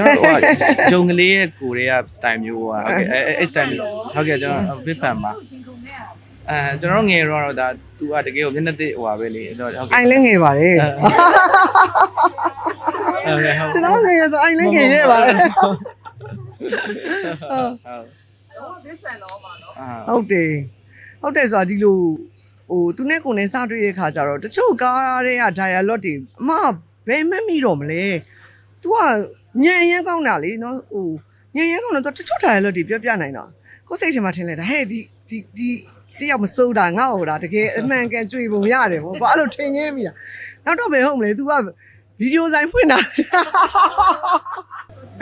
ကျွန်တော်ဟိုဂျုံကလေးရဲ့ကိုတွေက style မျိုးဟာဟုတ်ကဲ့အဲအဲ style မျိုးဟုတ်ကဲ့ကျွန်တော် big fan ပါအဲကျွန်တော်ငယ်တော့ဒါ तू ကတကယ်ကိုမျက်နှာသိဟိုပါပဲလေအဲ့တော့ဟုတ်ကဲ့အိုင်လည်းငယ်ပါတယ်ကျွန်တော်ငယ်ဆိုအိုင်လည်းငယ်ရပါတယ်ဟုတ်ဟုတ်တယ်ဟုတ်တယ်ဆိုတာဒီလိုဟိုသူနဲ့ကိုယ်နဲ့စတွေ့တဲ့ခါကျတော့တချို့ကားတွေက dialogue တွေအမဘယ်မှမမိတော့မလဲ तू က ညံရမ်းကောင်းတာလေနော်ဟိုညံရမ်းကောင်းတော့ तू တချို့ dialogue တွေပြောပြနိုင်တာကိုယ်စိတ်ထဲမှာထင်လိုက်တာဟဲ့ဒီဒီဒီတယောက်မစိုးတာငါ့ဟိုတာတကယ်အမှန်ကန်ကြွေပုံရတယ်ဗောဘာအဲ့လိုထင်ရင်းမိတာနောက်တော့ဘယ်ဟုတ်မလဲ तू ကဗီဒီယိုဆိုင်ဖွင့်တာ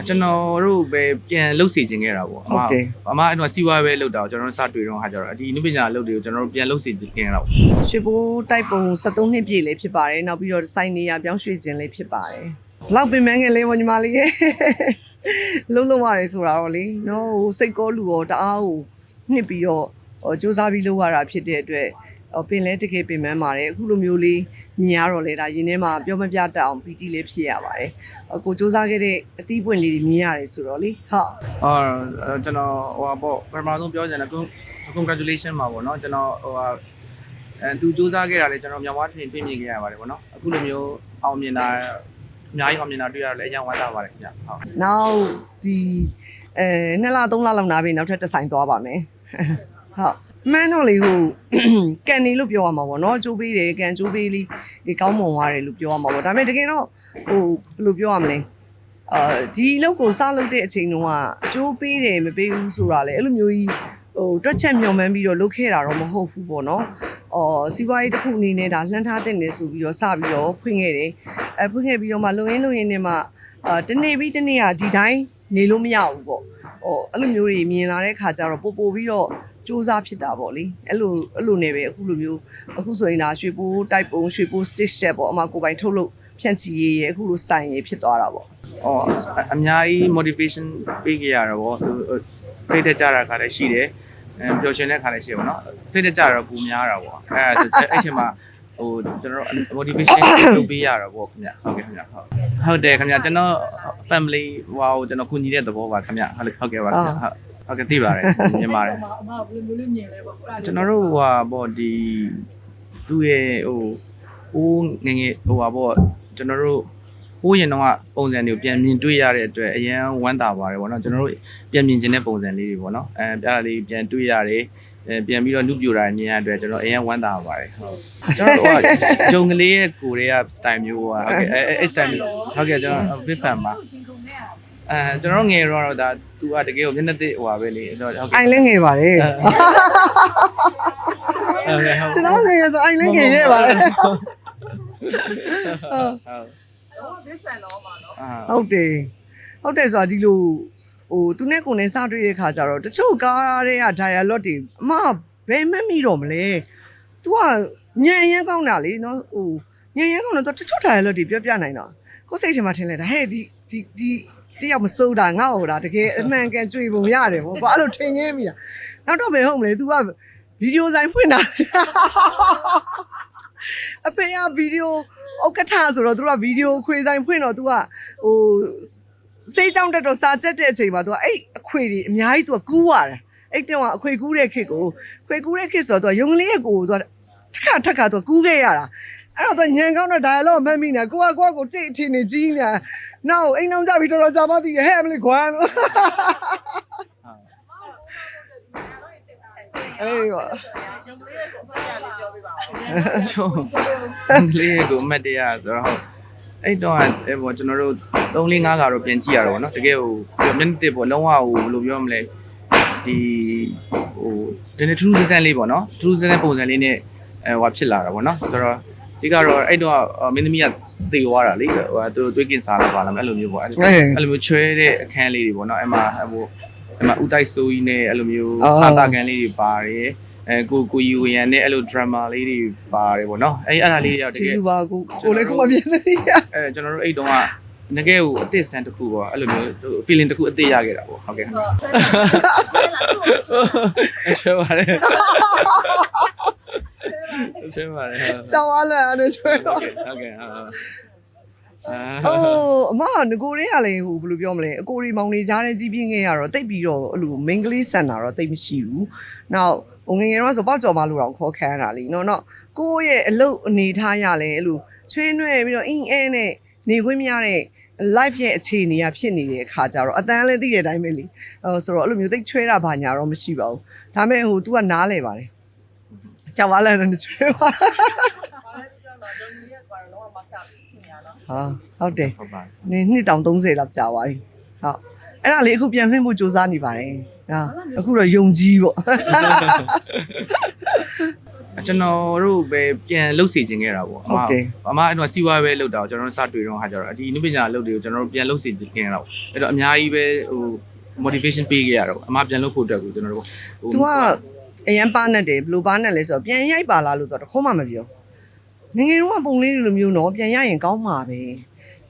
ကျွန်တော်တို့ပဲပြန်လှုပ်စီခြင်းခဲ့တာပေါ့အဟုမတ်တယ်အမအဲ့တော့စီဝါပဲလှုပ်တာကိုကျွန်တော်တို့စတွေ့တော့ဟာကျတော့ဒီနုပညာလှုပ်တွေကိုကျွန်တော်တို့ပြန်လှုပ်စီခြင်းခဲ့တာပေါ့ရွှေဘိုးတိုက်ပုံ73နှစ်ပြည့်လည်းဖြစ်ပါတယ်နောက်ပြီးတော့စိုင်းနေရပြောင်းရွှေ့ခြင်းလည်းဖြစ်ပါတယ်ဘ လောက်ပင်မငယ်လေးဝညီမလေးရဲ့လုံးလုံးရတယ်ဆိုတာတော့လေနော်ဟိုစိတ်ကောလူရောတအားကိုနှစ်ပြီးတော့ဟိုစူးစမ်းပြီးလုပ်ရတာဖြစ်တဲ့အတွက်ဟိုပင်လဲတကယ်ပင်မပါတယ်အခုလိုမျိုးလေးမြင်ရတော့လေဒါရင်းထဲမှာပြောမပြတတ်အောင်ပီတိလေးဖြစ်ရပါတယ်ဟိုကိုစူးစမ်းခဲ့တဲ့အသီးပွင့်လေးတွေမြင်ရတယ်ဆိုတော့လေဟုတ်အော်ကျွန်တော်ဟိုပါပေါ့ပထမဆုံးပြောချင်တယ် congratulation ပါပေါ့နော်ကျွန်တော်ဟိုဟာအဲသူစူးစမ်းခဲ့တာလေကျွန်တော်မြန်မာထင်သိမြင်ခဲ့ရပါတယ်ပေါ့နော်အခုလိုမျိုးအောင်မြင်တာ အများကြီးအောင်မြင်တာတွေ့ရတော့လည်းအရင်ဝမ်းသာပါတယ်ခင်ဗျဟုတ်နောက်ဒီအဲနှစ်လသုံးလလောက်နားပြီနောက်ထပ်တစ်ဆိုင်သွားပါမယ်ဟုတ်မှန်းတော့လေဟိုကန်နေလို့ပြောရမှာပေါ့နော်ကျိုးပေးတယ်ကန်ကျိုးပေးလေးဒီကောင်းမွန်သွားတယ်လို့ပြောရမှာပေါ့ဒါပေမဲ့တကယ်တော့ဟိုဘယ်လိုပြောရမလဲအာဒီလောက်ကိုစလုပ်တဲ့အချိန်တုန်းကအကျိုးပေးတယ်မပေးဘူးဆိုတာလေအဲ့လိုမျိုးကြီး ဟိုတွက်ချက်မျှော်မှန်းပြီးတော့လုပ်ခဲ့တာတော့မဟုတ်ဘူးပေါ့နော်။အော်စီးပွားရေးတစ်ခုအနေနဲ့ဒါလှမ်းထားတဲ့နေဆိုပြီးတော့စပြီးတော့ဖွင့်ခဲ့တယ်။အဲဖွင့်ခဲ့ပြီးတော့မှလုံရင်းလုံရင်းနဲ့မှအာတနေ့ပြီးတနေ့ကဒီတိုင်းနေလို့မရဘူးပေါ့။ဟိုအဲ့လိုမျိုးတွေမြင်လာတဲ့ခါကျတော့ပို့ပို့ပြီးတော့စူးစမ်းဖြစ်တာပေါ့လေ။အဲ့လိုအဲ့လိုနေပဲအခုလိုမျိုးအခုဆိုရင်ဒါရွှေပိုးတိုက်ပုံရွှေပိုး stitch set ပေါ့အမကိုယ်ပိုင်ထုတ်လို့ဖြန့်ချီရေးရအခုလိုစိုင်ရဖြစ်သွားတာပေါ့။အော်အအများကြီး motivation ပေးခဲ့ရတော့ဗောသူစိတ်တက်ကြတာခါလည်းရှိတယ် အဲပျော်ရွှင်တဲ့ခါလည်းရှိတယ်ဗောနော်စိတ်တက်ကြတော့ပူများတာဗောအဲဒါဆိုအဲ့ချိန်မှာဟိုကျွန်တော်တို့ motivation လုပ်ပေးရတော့ဗောခင်ဗျဟုတ်ကဲ့ခင်ဗျဟုတ်ဟုတ်တယ်ခင်ဗျကျွန်တော် family ဟိုကျွန်တော်ကူညီတဲ့သဘောပါခင်ဗျဟုတ်ဟုတ်ကဲ့ပါခင်ဗျဟုတ်ဟုတ်ကဲ့သိပါတယ်မြင်ပါတယ်အမဘယ်လိုမျိုးလေးမြင်လဲပေါ့အဲ့ဒါလေးကျွန်တော်တို့ဟိုဟာပေါ့ဒီသူ့ရဲ့ဟိုဟိုးငယ်ငယ်ဟိုဟာပေါ့ကျွန်တော်တို့ ဟိုးရင်တော့ပုံစံတွေကိုပြန်မြင်တွေ့ရတဲ့အတွက်အရန်ဝမ်းသာပါတယ်ဗောနော်ကျွန်တော်တို့ပြန်မြင်ခြင်းတဲ့ပုံစံလေးတွေဗောနော်အဲပြတာလေးပြန်တွေ့ရတယ်အဲပြန်ပြီးတော့နှုတ်ပြတာမြင်ရတဲ့အတွက်ကျွန်တော်အရန်ဝမ်းသာပါတယ်ဟုတ်ကျွန်တော်တို့ကဂျုံကလေးရဲ့ကိုတွေက style မျိုးဟိုဟာဟုတ်ကဲ့အဲအဲ style မျိုးဟုတ်ကဲ့ကျွန်တော် big fan ပါအဲကျွန်တော်ငယ်တော့ဒါ तू ကတကယ်ကိုမျက်နှာသစ်ဟိုပါပဲလေအဲ့တော့ဟုတ်ကဲ့အိုင်လည်းငယ်ပါတယ်ဟုတ်ကဲ့ဟုတ်ကျွန်တော်ငယ်ရဆိုအိုင်လည်းငယ်ရပါတယ်ဟုတ် ဆန်တော့မှာနော်ဟုတ်တယ်ဟုတ်တယ်ဆိုတာဒီလိုဟိုသူနဲ့ကိုယ်နဲ့စတွေ့တဲ့ခါကျတော့တချို့ကားတွေက dialogue တွေအမဘယ်မှမမိတော့မလဲ तू ကညံရမ်းကောင်းတာလေနော်ဟိုညံရမ်းကောင်းတော့တချို့ dialogue တွေပြောပြနိုင်တော့ကိုယ်စိတ်ထဲမှာထင်လဲတာဟဲ့ဒီဒီဒီတယောက်မစိုးတာငါ့ဟိုတာတကယ်အမှန်ကန်ကြွေပုံရတယ်ဗောဘာလို့ထင်ရင်းမိတာနောက်တော့ဘယ်ဟုတ်မလဲ तू ကဗီဒီယိုဆိုင်ဖွင့်တာ အဖေကဗီဒီယိုဥက္ကဋ္ဌဆိုတော့သူကဗီဒီယိုခွေဆိုင်ဖွင့်တော့သူကဟိုစေးကြောင်းတက်တော့စာချက်တဲ့အချိန်မှာသူကအဲ့အခွေကြီးအများကြီးသူကကူးရတယ်အဲ့တောင်ကအခွေကူးတဲ့ခေတ်ကိုခွေကူးတဲ့ခေတ်ဆိုတော့သူကယုံကလေးရဲ့ကိုကိုသူကထက်ခါထက်ခါသူကကူးခဲ့ရတာအဲ့တော့ညံကောင်းတော့ dialogue မမိနေကိုကကိုကကိုတိတ်အထင်နေကြီးနေနောက်အိမ်အောင်ကြပြီတော်တော်ကြာမှသိရဟဲ့အမလေးခွမ်းလို့ အေးပါချိုးကလေးကိုအမတ်တရဆိုတော့ဟုတ်အဲ့တော့အဲ့ပေါ့ကျွန်တော်တို့3 4 5ကတော့ပြန်ကြည့်ရတော့ဗောနော်တကယ်ဟိုမျက်နှာတစ်ပေါ့လုံးဝဟိုဘယ်လိုပြောမလဲဒီဟိုဒီနေ့ထူးထူးဆန်းဆန်းလေးပေါ့နော်ထူးထူးဆန်းဆန်းပုံစံလေးနဲ့အဲဟိုဖြစ်လာတာဗောနော်ဆိုတော့ဒီကတော့အဲ့တော့မင်းသမီးကသေသွားတာလေဟိုသူတို့တွေးကင်စားလာပါလားအဲ့လိုမျိုးပေါ့အဲ့အဲ့လိုမျိုးချွဲတဲ့အခန်းလေးတွေပေါ့နော်အဲ့မှာဟို အဲ့မှာဥတိုက်ဆိုးကြီးနဲ့အဲ့လိုမျိုးအာတာကန်လေးတွေပါတယ်အဲကိုကိုယူရန်နဲ့အဲ့လို drama လေးတွေပါတယ်ပေါ့နော်အဲ့အဲ့ဒါလေးတွေကတကျေးကယ်ဇူးပါကိုကိုလည်းကိုမပြင်းသေးရအဲကျွန်တော်တို့အဲ့တုန်းကတကယ်ကိုအသစ်ဆန်းတစ်ခုပေါ့အဲ့လိုမျိုး feeling တစ်ခုအသစ်ရခဲ့တာပေါ့ဟုတ်ကဲ့ချွဲပါတယ်ချွဲပါတယ်ဟုတ်ကြောင်အားလန်အဲ့ဒါချွဲကဲ့တော့ဟုတ်ကဲ့ဟုတ် အိုးအမကငကိုတွေကလည်းဟိုဘယ်လိုပြောမလဲအကိုရီမောင်နေကြားတဲ့ကြီးပြင်းခဲ့ရတော့တိတ်ပြီးတော့အဲ့လို main ကလေးဆန်တာတော့တိတ်မရှိဘူး။နောက်ဟိုငယ်ငယ်တော့ဆိုပေါက်ကြော်မလို့တော့ခေါ်ခံရတာလीနော်နော်ကိုယ့်ရဲ့အလုပ်အနေထားရလဲအဲ့လိုချွေးနွဲပြီးတော့အင်းအဲနဲ့နေခွင့်မရတဲ့ life ရဲ့အခြေအနေကဖြစ်နေတဲ့အခါကျတော့အတန်းလည်းသိတဲ့အတိုင်းပဲလीဟိုဆိုတော့အဲ့လိုမျိုးတိတ်ချွဲတာဘာညာတော့မရှိပါဘူး။ဒါပေမဲ့ဟို तू ကနားလဲပါတယ်။ကြောက်ပါလားနဲ့ချွဲပါ ဟာဟုတ်တယ်ဟုတ်ပါနေနှစ်တောင်30လောက်ကြာသွားပြီဟုတ်အဲ့ဒါလေးအခုပြန်ဖွင့်ဖို့စူးစမ်းနေပါတယ်ဟာအခုတော့ယုံကြည်ပေါ့ကျွန်တော်တို့ပဲပြန်လှုပ်စီခြင်းခဲ့တာပေါ့ဟုတ်တယ်အမအဲ့တော့စီးပွားပဲလှုပ်တာကိုကျွန်တော်တို့စတွေ့တော့ဟာကြတော့ဒီနုပညာလှုပ်တွေကိုကျွန်တော်တို့ပြန်လှုပ်စီခြင်းခဲ့တာပေါ့အဲ့တော့အများကြီးပဲဟို motivation ပေးခဲ့ရတော့အမပြန်လှုပ်ဖို့အတွက်ကိုကျွန်တော်တို့ဟို तू ကအရန်ပါနဲ့တယ်ဘယ်လိုပါနဲ့လဲဆိုတော့ပြန်ရိုက်ပါလားလို့တော့တခုမှမပြော ငယ်ငယ်တော့ပုံလေးလိုမျိုးနော်ပြန်ရရင်ကောင်းမှာပဲ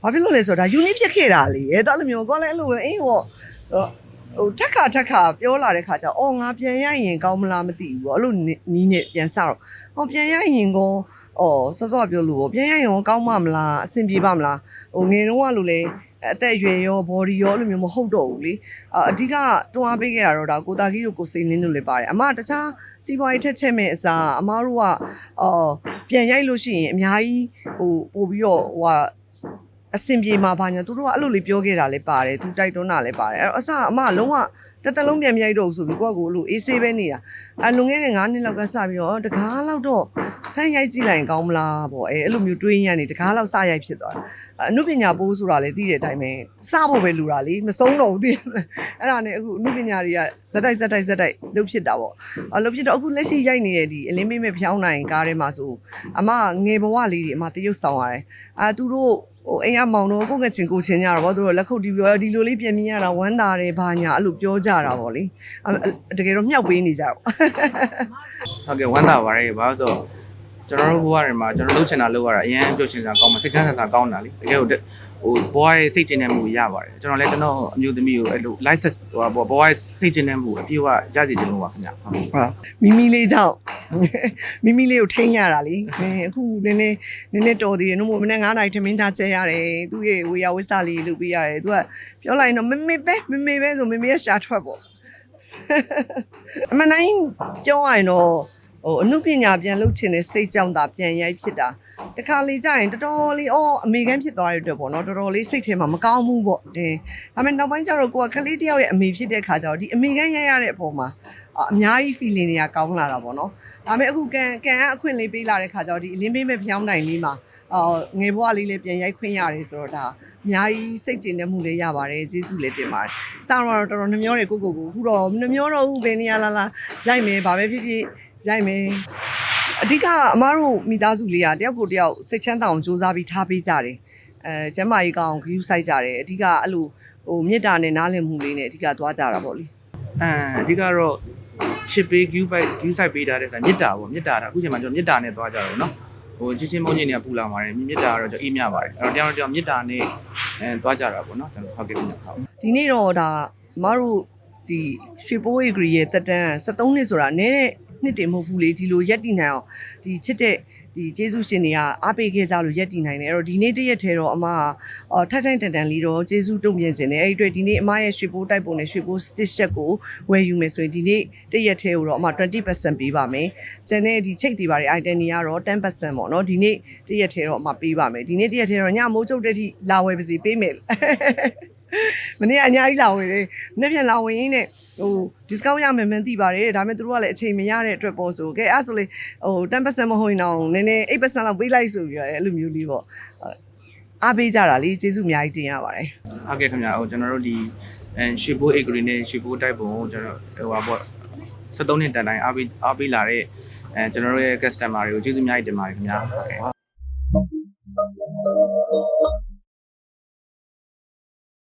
ဘာဖြစ်လို့လဲဆိုတော့ဒါ unique ဖြစ်ခဲ့တာလေအဲ့တော့အဲ့လိုမျိုးကိုလည်းအဲ့လိုပဲအင်းဟောဟိုထက်ခါထက်ခါပြောလာတဲ့ခါကျအော်ငါပြန်ရရင်ကောင်းမလားမသိဘူးပေါ့အဲ့လိုနီးနဲ့ပြန်စတော့ဟောပြန်ရရင်ကော အော်စောစောပြောလို့ပေါ့ပြန်ရရင်ကောင်းမမလားအဆင်ပြေပါမလားဟိုငယ်တော့ကလို့လေအသက်အရွယ်ရော body ရောအဲ့လိုမျိုးမဟုတ်တော့ဘူးလေအအဓိကတွန်းအားပေးခဲ့ရတော့ဒါကိုတာကြီးတို့ကိုစိန်လင်းတို့လည်းပါတယ်အမတခြားစီးပွားရေးထက်ချက်မဲ့အစားအမတို့ကအော်ပြန်ရိုက်လို့ရှိရင်အများကြီးဟိုပို့ပြီးတော့ဟိုကအဆင်ပြေမှာဘာညာသူတို့ကအဲ့လိုလေးပြောခဲ့တာလည်းပါတယ်သူတိုက်တွန်းတာလည်းပါတယ်အဲ့တော့အစအမကလုံးဝ တစ်တလုံးပြန်မရိုက်တော့ဘူးဆိုပြီးကိုကကိုအဲ့လိုအေးဆေးပဲနေတာအဲလွန်ခဲ့တဲ့9နှစ်လောက်ကစပြီးတော့တကားလောက်တော့ဆိုင်းရိုက်ကြည့်လိုက်ရင်ကောင်းမလားပေါ့အဲအဲ့လိုမျိုးတွေးရနေတကားလောက်စရိုက်ဖြစ်သွားတယ်အနုပညာပိုးဆိုတာလည်းသိတဲ့အတိုင်းပဲစဖို့ပဲလူတာလေမဆုံးတော့ဘူးသိတယ်အဲ့ဒါနဲ့အခုအနုပညာတွေကဇက်တိုက်ဇက်တိုက်ဇက်တိုက်လုပ်ဖြစ်တာပေါ့အလုပ်ဖြစ်တော့အခုလက်ရှိရိုက်နေတဲ့ဒီအလင်းမေးမဲ့ဖျောင်းနိုင်ကားထဲမှာဆိုအမငယ်ဘဝလေးတွေအမတရုပ်ဆောင်ရတယ်အာသူတို့ ဟိုအိမ်ကမောင်တို့ကိုယ့်ကချင်ကိုချင်ကြတော့ဗောသူတို့လက်ခုပ်တီးပြောဒီလိုလေးပြင်မြင်ရတာဝမ်းသာတယ်ဘာညာအဲ့လိုပြောကြတာဗောလေအဲ့တကယ်တော့မြောက်ပေးနေကြတော့ဟုတ်ကဲ့ဝမ်းသာပါရဲ့ဘာလို့ဆိုတော့ကျွန်တော်တို့ဘဝတွေမှာကျွန်တော်လှုပ်ချင်တာလှုပ်ရတာအရင်ပြုတ်ချင်တာကောင်းမှာစိတ်ချမ်းသာတာကောင်းတာလေတကယ်ဟို ဟိုဘဝရဲ့စိတ်ကျဉ်တဲ့မှုရပါတယ်ကျွန်တော်လည်းကျွန်တော်အမျိုးသမီးကိုအဲ့လို license ဟိုဘဝရဲ့စိတ်ကျဉ်တဲ့မှုအပြည့်အဝရစီချင်လို့ပါခင်ဗျဟုတ်ဟာမိမိလေးကြောင့်မိမိလေးကိုထိန်းရတာလေအဲအခုနည်းနည်းနည်းနည်းတော်သေးတယ်နှုတ်မမနေ့9နာရီထမင်းထားချက်ရတယ်သူ့ရဲ့ဝေယဝစ္စလေးလုပ်ပေးရတယ်သူကပြောလိုက်ရင်တော့မမေပဲမမေပဲဆိုမမေရဲ့ရှာထွက်ပေါ့အမနိုင်ပြောရရင်တော့ ဟိုအမှုပညာပြန်လုပ်ချင်တဲ့စိတ်ကြောင့်သာပြန်ရိုက်ဖြစ်တာတခါလေကြာရင်တော်တော်လေးအော်အမေကန်ဖြစ်သွားတဲ့အတွက်ပေါ့နော်တော်တော်လေးစိတ်ထဲမှာမကောင်းဘူးပေါ့တင်ဒါပေမဲ့နောက်ပိုင်းကျတော့ကိုကကလေးတယောက်ရဲ့အမေဖြစ်တဲ့ခါကျတော့ဒီအမေကန်ရိုက်ရတဲ့အပေါ်မှာအအများကြီး feeling တွေကကောင်းလာတာပေါ့နော်ဒါပေမဲ့အခုကန်ကန်ကအခွင့်လေးပေးလာတဲ့ခါကျတော့ဒီအလင်းပေးမဲ့ဖျောင်းတိုင်လေးမှာအော်ငယ်ဘဝလေးလည်းပြန်ရိုက်ခွင့်ရတယ်ဆိုတော့ဒါအများကြီးစိတ်ကျဉ်တဲ့မှုလေးရပါတယ်ကျေးဇူးလည်းတင်ပါတယ်စတော့တော်တော်နှမျောတယ်ကိုကိုကိုအခုတော့နှမျောတော့ဘူးဘယ်နေရာလာလာရိုက်မယ်ဘာပဲဖြစ်ဖြစ် ရိုက်မယ်အဓိကအမတို့မိသားစုလေးကတယောက်ကိုတယောက်စိတ်ချမ်းသာအောင်စူးစမ်းပြီးထားပေးကြတယ်အဲကျမကြီးကောင်ဂရုစိုက်ကြတယ်အဓိကအဲ့လိုဟိုမေတ္တာနဲ့နားလည်မှုလေးနဲ့အဓိကသွားကြတာပေါ့လေအဲအဓိကတော့ချစ်ပေးဂရုပိုက်ဂရုစိုက်ပေးတာတဲ့ဆိုမေတ္တာပေါ့မေတ္တာဒါအခုချိန်မှာကျွန်တော်မေတ္တာနဲ့သွားကြတာပေါ့နော်ဟိုချင်းချင်းမောင်ကြီးတွေကပူလာပါတယ်မေတ္တာကတော့ကျွန်တော်အေးမြပါတယ်အဲ့တော့တရားတော်မေတ္တာနဲ့အဲသွားကြတာပေါ့နော်ကျွန်တော်ဟုတ်ကဲ့ပြန်ခါဒီနေ့တော့ဒါမတို့ဒီရွှေပိုး degree ရဲ့တက်တန်း73နှစ်ဆိုတာနည်းတဲ့ နှစ်တည်းမဟုတ်ဘူးလေဒီလိုရက်တည်နိုင်အောင်ဒီချစ်တဲ့ဒီကျေးဇူးရှင်တွေကအားပေးခဲ့ကြလို့ရက်တည်နိုင်တယ်အဲ့တော့ဒီနေ့တရက်ထဲတော့အမကအော်ထိုက်ထိုက်တန်တန်လေးတော့ကျေးဇူးတုံ့ပြန်ခြင်းတယ်အဲ့ဒီအတွက်ဒီနေ့အမရဲ့ရွှေပိုးတိုက်ပုံနဲ့ရွှေပိုး stitch set ကိုဝယ်ယူမယ်ဆိုရင်ဒီနေ့တရက်ထဲကိုတော့အမ20%ပေးပါမယ်ကျန်တဲ့ဒီချိတ်တွေပါတဲ့ item တွေကတော့10%ပေါ့နော်ဒီနေ့တရက်ထဲတော့အမပေးပါမယ်ဒီနေ့တရက်ထဲတော့ညမိုးကျုပ်တဲ့ထိလာဝယ်ပါစီပေးမယ် မနေ့ကအများကြီးလာဝင်တယ်။နေ့ပြန်လာဝင်ရင်းနဲ့ဟို discount ရမယ်မှန်းသိပါတယ်။ဒါပေမဲ့သူတို့ကလည်းအချိန်မရတဲ့အတွက်ပေါ့ဆို။ကဲအဲ့ဆိုလေဟို10%မဟုတ်ရင်တော့နည်းနည်း8%လောက်ပေးလိုက်ဆိုပြီးတော့အဲ့လိုမျိုးလေးပေါ့။အားပေးကြတာလေကျေးဇူးအများကြီးတင်ရပါတယ်။ဟုတ်ကဲ့ခင်ဗျဟိုကျွန်တော်တို့ဒီအဲရွှေဘိုး agree နဲ့ရွှေဘိုးတိုက်ပုံကိုကျွန်တော်ဟိုပါပေါ့73နှစ်တန်တိုင်းအားပေးအားပေးလာတဲ့အဲကျွန်တော်တို့ရဲ့ customer တွေကိုကျေးဇူးအများကြီးတင်ပါတယ်ခင်ဗျဟုတ်ကဲ့